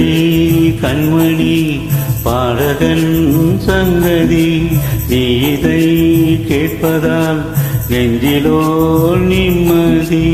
சங்கதி கண்மணி பாடகன் சங்கதி நீ இதை கேட்பதால் நெஞ்சிலோ நிம்மதி.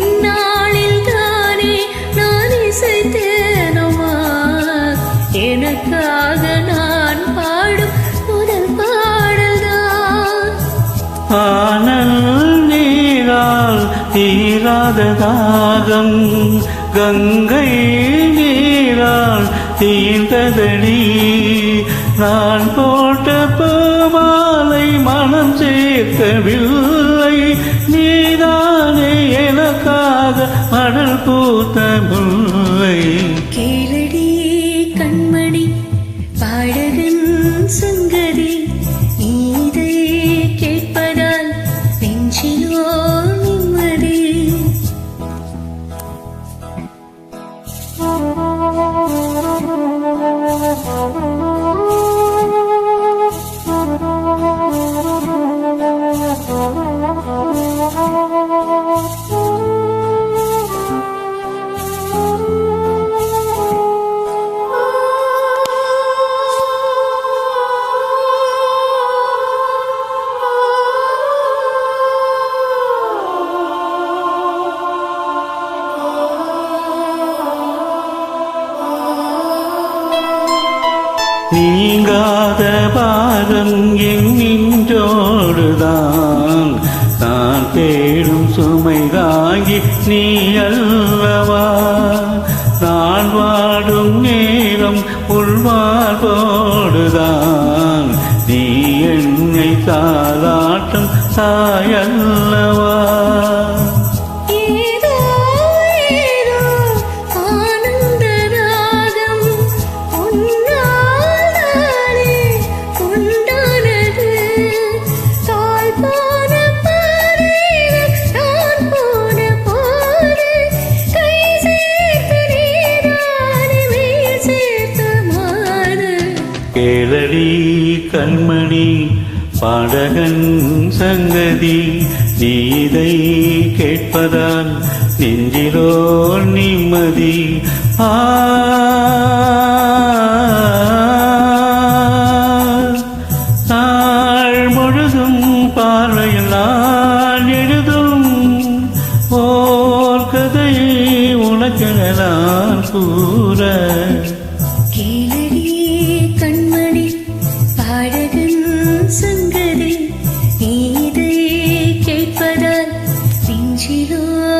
இந்நாளில் தானே நான் இசைத்தேனுமா எனக்காக நான் பாடும் முதல் பாடல்தான். ஆனல் நீரால் தீராத தாகம் கங்கை நீரால் தீர்ந்ததடி. நான் போட்ட பூமாலை மனம் சேர்க்கவில்லை நீதானே எனக்காக மடல் பூத்த முல்லை நீங்காத பாரம் எங்கின்றோடுதான் நான் தேடும் சுமை தாங்கி நீ அல்லவா? நான் வாடும் நேரம் உள்வாழ்வோடுதான். நீ என்னை தாளாட்டும் தாயல்லவா பாடகன் சங்கதி நீதை கேட்பதால் நெஞ்சிலோ நிம்மதி. ஆ. நாள் முழுதும் பார்வையில் நான் எழுதும். ஓர் கதையை உனக்கென நான் சங்கதி நீதை கேட்பதால் நெஞ்சிலோ